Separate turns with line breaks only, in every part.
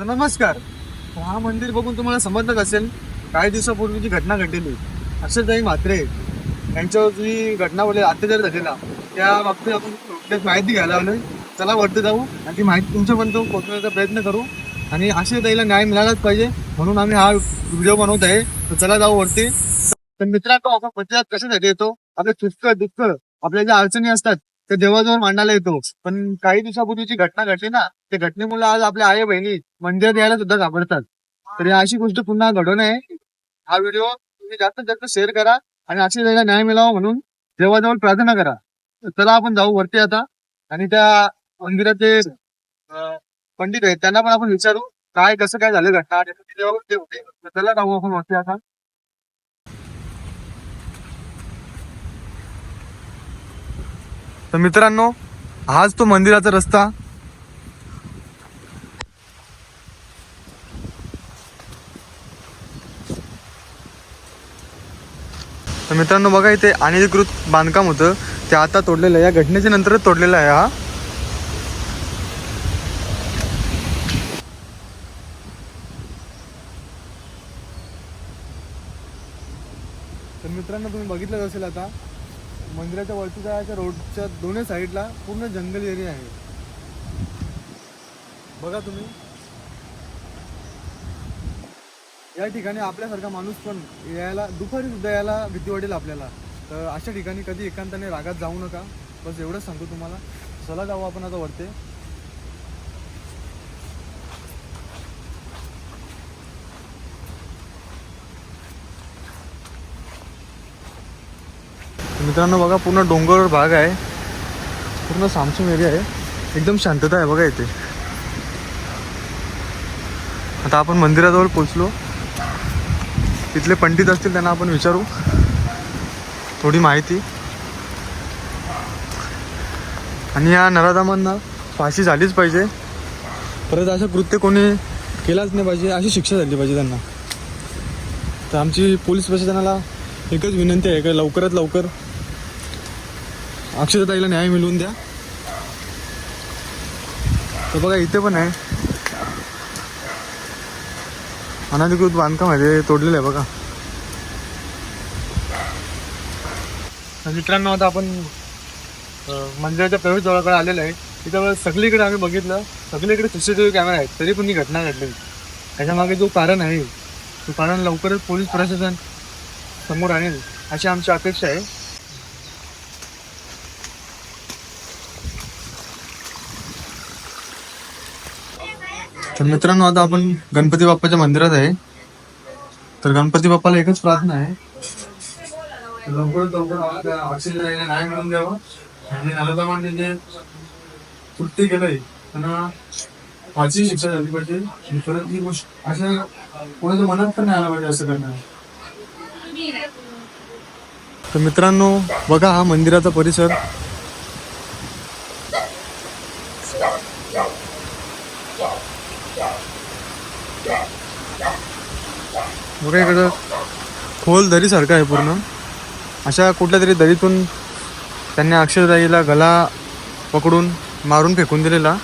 तर नमस्कार. हा मंदिर बघून तुम्हाला समजलंच असेल काही दिवसापूर्वी जी घटना घडलेली अक्षरताई म्हात्रे यांच्यावर जी घटना बोलली अत्याचार झालेला त्या बाबतीत आपण माहिती घ्यायला आलोय. चला वरती जाऊ आणि ती माहिती तुमच्यापर्यंत पोहोचवण्याचा प्रयत्न करू आणि अक्षरताईला न्याय मिळालाच पाहिजे म्हणून आम्ही हा व्हिडिओ बनवत आहे. तर चला जाऊ वरती. तर मित्रांनो आपण पंचायत कशासाठी येतो? आपले सुख दुःख आपल्या ज्या अडचणी असतात ते देवाजवळ मांडायला येतो. पण काही दिवसापूर्वीची घटना घडली ना त्या घटनेमुळे आज आपल्या आई बहिणी मंदिर द्यायला सुद्धा घाबरतात. तर अशी गोष्ट पुन्हा घडू नये. हा व्हिडिओ तुम्ही जास्तीत जास्त शेअर करा आणि अशी वेळेला न्याय मिळावा म्हणून देवाजवळ प्रार्थना करा. चला आपण जाऊ वरती आता. आणि त्या मंदिराचे पंडित आहेत त्यांना पण आपण विचारू काय कसं काय झालं घटना आणि ते होते. चला जाऊ आपण वरती आता. तर मित्रांनो हाच तो मंदिराचा रस्ता तर मित्रांनो बघा इथे अनधिकृत बांधकाम होतं. ते आता तोडलेलं आहे. या घटनेच्या नंतरच तोडलेलं आहे हा. तर मित्रांनो तुम्ही बघितलंच असेल आता. मंदिराच्या वरती जायच्या रोडच्या दोन्ही साईडला पूर्ण जंगल एरिया आहे. बघा तुम्ही. या ठिकाणी आपल्यासारखा माणूस पण यायला दुपारी सुद्धा यायला भीती वाटेल आपल्याला. तर अशा ठिकाणी कधी एकांताने रागात जाऊ नका. बस एवढंच सांगतो तुम्हाला. चला जाऊ आपण आता वरते. मित्रांनो बघा पूर्ण डोंगर भाग आहे. पूर्ण सामसूम एरिया आहे. एकदम शांतता आहे बघा इथे. आता आपण मंदिराजवळ पोचलो तिथले पंडित असतील त्यांना आपण विचारू. थोडी माहिती. आणि या नराधामांना फाशी झालीच पाहिजे. परत असं कृत्य कोणी केलाच नाही पाहिजे अशी शिक्षा झाली पाहिजे त्यांना. तर आमची पोलीस प्रशासनाला एकच विनंती आहे का लवकरात लवकर अक्षताईला न्याय मिळवून द्या. तर बघा इथे पण आहे. अनधिकृत बांधकाम आहे ते तोडलेलं आहे बघा. मित्रांनो आता आपण मंदिराच्या मंदिराच्या प्रवेशद्वाराकडे आलेलो आहे. तिथं सगळीकडे आम्ही बघितलं. सगळीकडे सीसीटीव्ही कॅमेरा आहेत. तरी पण ही घटना घडली. त्याच्यामागे जो कारण आहे तो कारण लवकरच पोलीस प्रशासन समोर आणेल अशी आमची अपेक्षा आहे. तर मित्रांनो आता आपण गणपती बाप्पाच्या मंदिरात आहे. तर गणपती बाप्पाला एकच प्रार्थना आहे. लवकरात लवकर आम्हाला त्या ऑक्सिजन यायला मिळून द्यावा. आणि नलदामांनी जे कृत्य केलंय. त्यांना फाशी शिक्षा झाली पाहिजे. परत ही गोष्ट अशा कोणाच्या मनात पण नाही आलं पाहिजे असं करणार. तर मित्रांनो बघा हा मंदिराचा परिसर. बघा इकडं खोल दरीसारखं आहे पूर्ण. अशा कुठल्या तरी दरीतून त्यांनी अक्षरदाईला गला पकडून मारून फेकून दिलेला.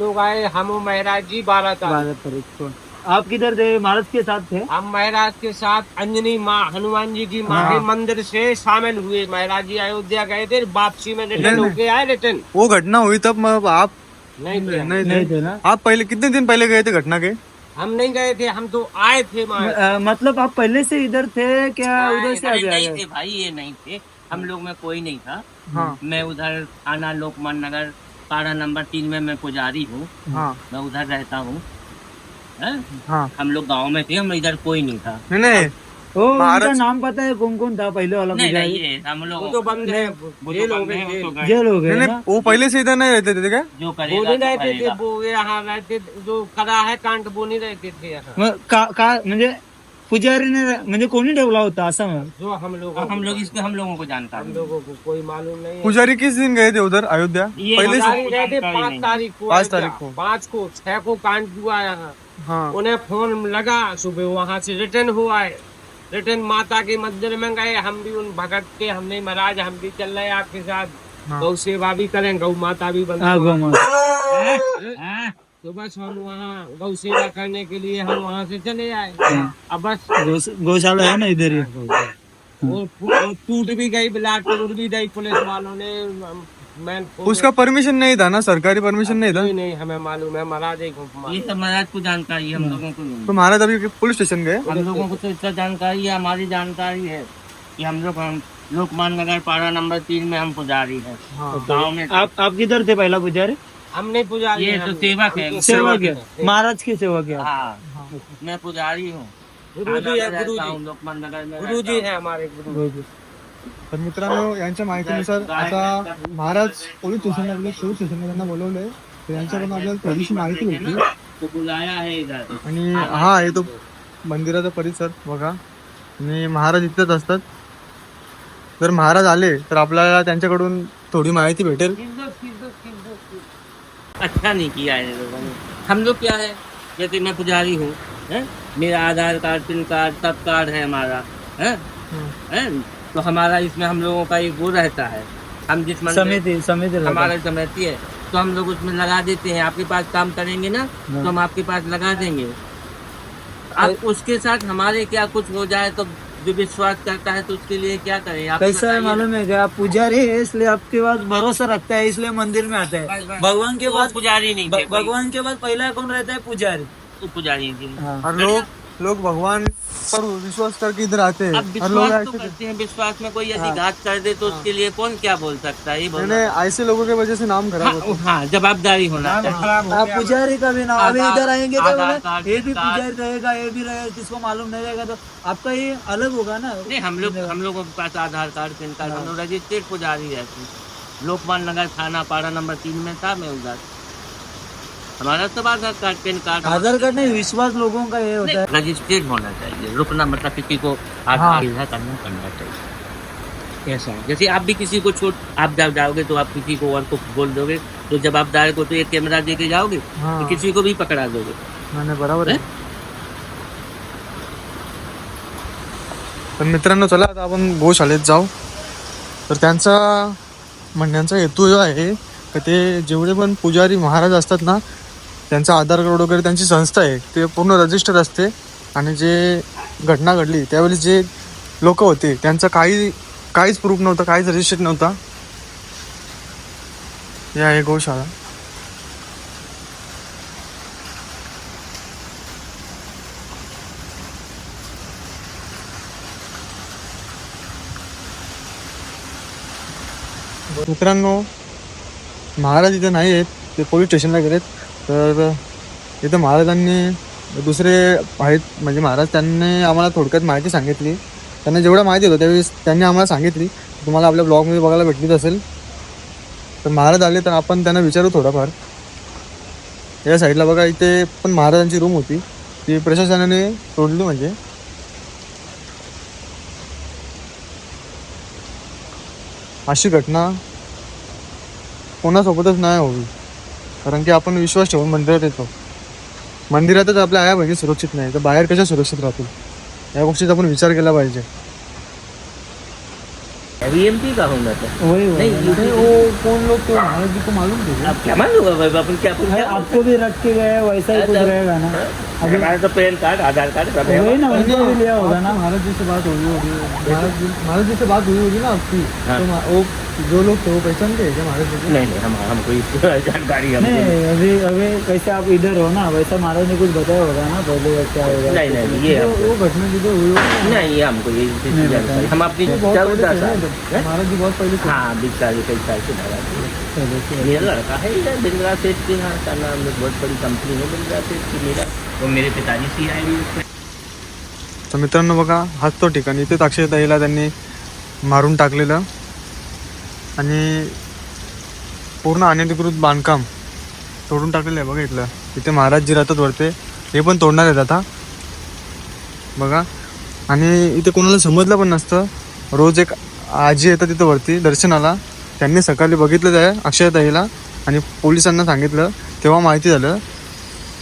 लोग आए हम महाराज जी बारह तारीख
आप किधर थे? महाराज के साथ थे?
हम महाराज के साथ अंजनी माँ हनुमान जी की माँ के मंदिर से शामिल हुए। महाराज जी अयोध्या गए थे वापसी में रिटर्न होके आए रिटर्न।
वो घटना हुई तब मैं- आप
नहीं थे
नहीं
नहीं
थे
ना?
आप पहले कितने दिन पहले गए थे घटना के?
हम नहीं गए थे हम तो आए थे वहाँ
मतलब आप पहले से इधर थे क्या उधर से
नहीं
आए
थे भाई ये नहीं थे। हम लोग में कोई नहीं था।
हाँ।
मैं उधर थाना लोकमान नगर पारा नंबर तीन में मैं पुजारी हूँ।
हाँ।
मैं उधर रहता हूँ। हाँ? हम लोग गाँव में थे हम इधर कोई नहीं था।
नहीं नहीं।
ओ उनका नाम पता है कौन कौन था? पहले वाला
नहीं
पुजारी?
नहीं ये हम लोग
तो बंद है।
वो तो बंद है,
जेल।
तो गए।
जेल हो
नहीं
गए
वो पहले से इधर नहीं रहते थे क्या?
जो
वो नहीं
तो
रहते थे वो यहाँ रहते जो करा है कांट वो नहीं रहते थे यहाँ।
का का म्हणजे पुजारीने म्हणजे कोणी ठेवला होता असं? मग
जो हम लोग
हम लोग इसके हम लोगों को जानता
हम
है
लोगों को कोई मालूम नहीं
पुजारी किस दिन गए थे उधर अयोध्या? पहले से
गए थे पाँच तारीख को
पाँच तारीख को।
पाँच को छह को कांट हुआ यहाँ।
हाँ।
उन्हें फ़ोन लगा सुबह वहाँ से रिटर्न हुआ है। रिटर्न माता के मंदिर में गए हम भी उन भगत के हमने महाराज हम भी चल रहे हैं आपके साथ।
हाँ।
गौ सेवा भी करें गौ माता भी बन।
हाँ
तो बस हम वहाँ गौ सेवा करने के लिए हम वहाँ से चले आए। अब बस
गौशाला है ना इधर ही?
टूट भी गई ब्लाट टूट भी गई पुलिस वालों ने मैन
उसका परमिशन नहीं था ना सरकारी परमिशन नहीं था?
नहीं नहीं हमें मालूम है महाराज एक
ये सब महाराज को जानकारी है हम लोगों को
तो महाराज अभी पुलिस स्टेशन गए?
हम लोगों को तो इतना जानकारी है हमारी जानकारी है कि हम लोग हम लोकमान नगर पारा नंबर तीन में हम पुजारी है।
हाँ।
गाँव में
आप आप किधर थे पहला पुजारी?
हम नहीं पुजा
ये तो सेवक है।
सेवा किया महाराज की सेवा किया
हाँ मैं पुजारी हूँ।
गुरु जी है गुरु जी
लोकमान नगर में
गुरु जी है। हमारे गुरु
तर मित्रांनो यांच्या माहितीनुसार आता महाराज पोलीस स्टेशनला गेले पोलीस स्टेशनला त्यांना बोलवलंय तर यांच्याकडून आपल्याला थोडीशी माहिती भेटली.
तो बुलाया है इधर
आणि हा आहे तो मंदिराचा परिसर बघा. आणि महाराज इथेच असतात. जर महाराज आले तर आपल्याला त्यांच्याकडून थोडी माहिती भेटेल.
अच्छा नहीं किया है लोगों ने हम लोग क्या है? जैसे मैं पुजारी हूँ? मेरा आधार कार्ड पैन कार्ड सब कार्ड है हमारा हैं? तो हमारा इसमें हम लोगों का एक वो रहता है। हम जिस मंदिर
समिति समिति
हमारा समिति है। तो हम लोग उसमें लगा देते हैं। आपके पास काम करेंगे ना तो हम आपके पास लगा देंगे। अब उसके साथ हमारे क्या कुछ हो जाए तो जो विश्वास करता है तो उसके लिए क्या करें? आप
कैसा है मालूम है? क्या आप पुजारी है इसलिए आपके पास भरोसा रखता है इसलिए मंदिर में आता है। भगवान के बाद
पुजारी नहीं
भगवान के बाद पहला कौन रहता है? पुजारी।
तो पुजारी थी।
हाँ।
और लोग लोग भगवान पर विश्वास करके इधर आते हैं।
अब
और लोग
विश्वास तो करते हैं विश्वास में कोई यदि घात कर दे तो उसके लिए कौन क्या बोल सकता है
मैंने ऐसे लोगों की वजह से नाम खराब होता
हाँ, हाँ जवाबदारी होना
आप पुजारी का भी नाम इधर आएँगे तो ये भी पुजारी रहेगा ये भी रहेगा किसको मालूम नहीं रहेगा तो आपका ये अलग होगा ना।
नहीं हम लोग हम लोगों के पास आधार कार्ड पैन कार्ड हम लोग रजिस्टर्ड पुजारी रहते लोकमान नगर थाना पारा नंबर तीन में था मैं उधर। हमारा Aadhaar card PAN card
Aadhaar card नहीं विश्वास लोगों का ये होता है।
रजिस्टर्ड होना चाहिए। रुकना मतलब किसी को
हाँ।
आधार इधर करना करना चाहिए। ऐसा है। जैसे आप भी किसी को छोड़ आप जब जाओगे तो आप किसी को और को बोल दोगे तो जब आप डायरेक्ट हो तो एक कैमरा दे के जाओगे
हाँ।
तो किसी को भी पकड़ा दोगे।
नाही बरोबर आहे तर मित्रांनो चला आता आपण गोशाळेत जाऊ. तर त्यांचा म्हणण्याचा हेतू जो आहे तर ते जेवढे पण पुजारी महाराज असतात ना त्यांचा आधार कार्ड वगैरे त्यांची संस्था आहे ते पूर्ण रजिस्टर असते. आणि जे घटना घडली त्यावेळी जे लोक होते त्यांचं काही काहीच प्रूफ नव्हतं काहीच रजिस्टर नव्हता. या आहे. गोशाळा मित्रांनो महाराज इथे नाही आहेत ते पोलीस स्टेशनला गेलेत. तर इथं महाराजांनी दुसरे आहेत म्हणजे महाराज त्यांनी आम्हाला थोडक्यात माहिती सांगितली. त्यांना जेवढं माहिती होतं त्यावेळेस त्यांनी आम्हाला सांगितली. तुम्हाला आपल्या ब्लॉगमध्ये बघायला भेटलीच असेल. तर महाराज आले तर आपण त्यांना विचारू थोडंफार. या साईडला बघा इथे पण महाराजांची रूम होती. ती प्रशासनाने तोडली म्हणजे. अशी घटना कोणासोबतच नाही होवी कारण की आपण विश्वास ठेवून मंदिरात येतो. मंदिरातच आपल्या आया बहिणी सुरक्षित नाही तर बाहेर कशा सुरक्षित राहतील? या गोष्टीचा आपण विचार केला पाहिजे.
वीएमपी का होगा तो
वही वही
नहीं
वो कौन लोग तो महाराज जी को मालूम थे
अब क्या मालूम है अपन क्या अपन
अरे
क्या
आपको भी रख के गए वैसा ही कुछ रहेगा ना.
हमारा तो पैन कार्ड आधार कार्ड सब है।
वही ना उनको भी लिया होगा ना।
महाराज जी से बात हुई होगी महाराज जी महाराज जी से बात हुई होगी ना आपकी। तो मा- वो जो लोग थे वो पहचानते हैं क्या महाराज जी को
नहीं नहीं हम हमको जानकारी हमको
नहीं अभी अभी कैसे आप इधर हो ना वैसा महाराज ने कुछ बताया होगा ना पहले क्या होगा
नहीं नहीं ये
जो- वो घटना जिधर हुई होगी ना,
नहीं ये हमको ये हम अपनी।
महाराज जी बहुत पहले
हाँ। बीस साल कई साल से। मेरा लड़का है इधर बिंद्रा सेठ के यहाँ का नाम एक बहुत बड़ी कंपनी है बिंद्रा सेठ की मेरा। वो मेरे पिताजी सी आई भी
तर मित्रांनो बघा हाच तो ठिकाण इथे अक्षयताईला त्यांनी मारून टाकलेलं. आणि पूर्ण अनधिकृत बांधकाम तोडून टाकलेलं आहे बघा इथलं. इथे महाराज जी राहतात वरते हे पण तोडणार आहेत आता. बघा. आणि इथे कोणाला समजलं पण नसतं. रोज एक आजी येतात तिथं वरती दर्शनाला. त्यांनी सकाळी बघितलं आहे अक्षयताईला आणि पोलिसांना सांगितलं. तेव्हा माहिती झालं.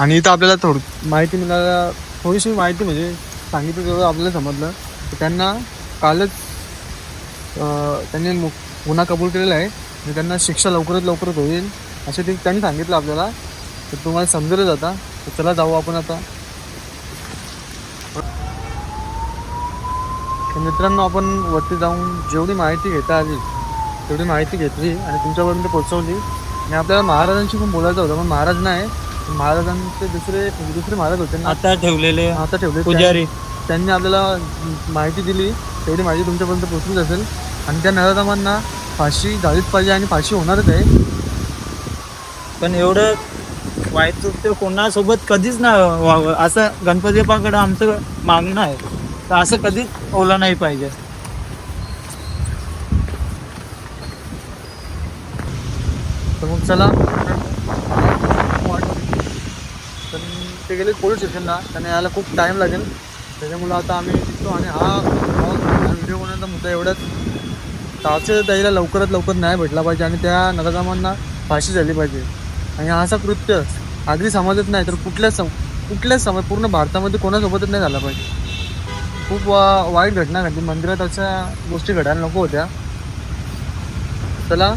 आणि इथं आपल्याला थोड माहिती मिळाल्या थोडीशी माहिती म्हणजे सांगितलं तेव्हा आपल्याला समजलं. त्यांना कालच त्यांनी मुक गुन्हा कबूल केलेला आहे. आणि त्यांना शिक्षा लवकरात लवकरात होईल असे ते त्यांनी सांगितलं आपल्याला. तर तुम्हाला समजेलच आता तर चला जाऊ आपण आता. तर मित्रांनो आपण वरती जाऊन जेवढी माहिती घेता आली तेवढी माहिती घेतली आणि तुमच्यापर्यंत पोहोचवली. आणि आपल्याला महाराजांशी पण बोलायचं होतं पण महाराज नाही. महाराजांचे दुसरे दुसरे महाराज होते
आता ठेवलेले
आता ठेवले
पुजारी.
त्यांनी आपल्याला माहिती दिली. तेवढी माहिती तुमच्यापर्यंत पोहोचलीच असेल. आणि त्या नराधमांना फाशी झालीच पाहिजे आणि फाशी होणारच आहे.
पण एवढं वाईट कृत्य कोणासोबत कधीच नाही व्हावं? असं गणपती बाप्पाकडे आमचं मागणं आहे. तर असं कधीच ओलं नाही पाहिजे.
तर मग चला. तर ते गेले पोलीस स्टेशनला. त्यांना यायला खूप टाईम लागेल. त्याच्यामुळं आता आम्ही निघतो आणि हा व्हिडिओ बनवण्याचा मुद्दा एवढाच. ताचे द्यायला लवकरात लवकर न्याय भेटला पाहिजे आणि त्या नराधमांना फाशी झाली पाहिजे. आणि हा असा कृत्य आगरी समाजात नाही तर कुठल्याच सम कुठल्याच समाज पूर्ण भारतामध्ये कोणासोबतच नाही झाला पाहिजे. खूप वा वाईट घटना घडली. मंदिरात अशा गोष्टी घडायला नको होत्या. चला.